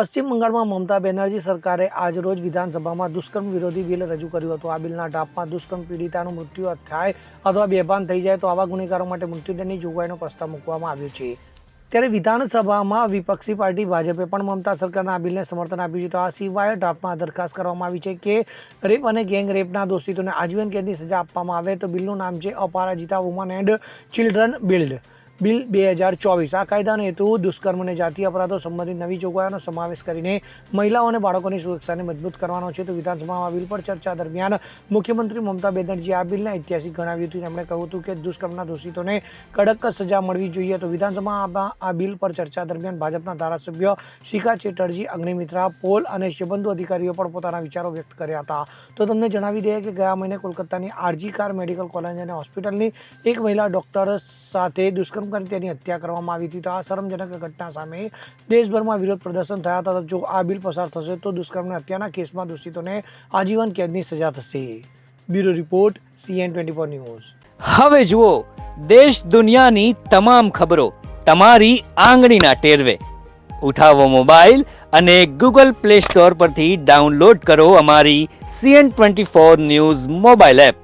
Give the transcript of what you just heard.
પશ્ચિમ બંગાળમાં મમતા બેનર્જી સરકારે આજરોજ વિધાનસભામાં દુષ્કર્મ વિરોધી બિલ રજૂ કર્યું હતું. આ બિલના ડ્રાફ્ટમાં દુષ્કર્મ પીડિતાનું મૃત્યુ થાય અથવા બેભાન થઈ જાય તો આવા ગુનેગારો માટે મૃત્યુદંડની જોગવાઈનો પ્રસ્તાવ મૂકવામાં આવ્યો છે. ત્યારે વિધાનસભામાં વિપક્ષી પાર્ટી ભાજપે પણ મમતા સરકારના આ બિલને સમર્થન આપ્યું છે. તો આ સિવાય ડ્રાફ્ટમાં દરખાસ્ત કરવામાં આવી છે કે રેપ અને ગેંગ રેપના દોષિતોને આજીવન કેદની સજા આપવામાં આવે તો બિલનું નામ છે Aparajita woman and children bill. Bill બે હજાર ચોવીસ. આ કાયદાનો હેતુ દુષ્કર્મ અને અપરાધો સંબંધિત નવી જોગવાઈઓનો સમાવેશ કરીને મહિલાઓ અને બાળકોની સુરક્ષાને મજબૂત કરવાનો છે. તો વિધાનસભામાં આ બિલ પર ચર્ચા દરમિયાન મુખ્યમંત્રી મમતા બેનર્જીએ આ બિલને ઐતિહાસિક ગણાવ્યું હતું. તેમણે કહ્યું હતું કે દુષ્કર્મના દોષિતોને કડક સજા મળવી જોઈએ. તો વિધાનસભામાં આ બિલ પર ચર્ચા દરમિયાન ભાજપના ધારાસભ્ય શિખા ચેટર્જી, અગ્નિમિત્રા, પોલ અને સંબંધો અધિકારીઓ પણ પોતાના વિચારો વ્યક્ત કર્યા હતા. તો તમને જણાવી દઈએ કે ગયા મહિને કોલકાતાની આરજી કાર મેડિકલ કોલેજ અને હોસ્પિટલની એક મહિલા ડોક્ટર સાથે દુષ્કર્મ કરી તેની હત્યા કરવામાં આવી હતી તો આ શરમજનક ઘટના સામે દેશભરમાં વિરોધ પ્રદર્શન થયા હતા. જો આ બિલ પસાર થશે તો દુષ્કર્મની હત્યાના કેસમાં દોષિતોને આજીવન કેદની સજા થશે. Bureau report CN twenty four news. હવે જુઓ, દેશ દુનિયાની તમામ ખબરો તમારી આંગળીના ટેરવે. ઉઠાવો મોબાઈલ અને ગૂગલ પ્લે સ્ટોર પરથી ડાઉનલોડ કરો અમારી CN twenty four news mobile app.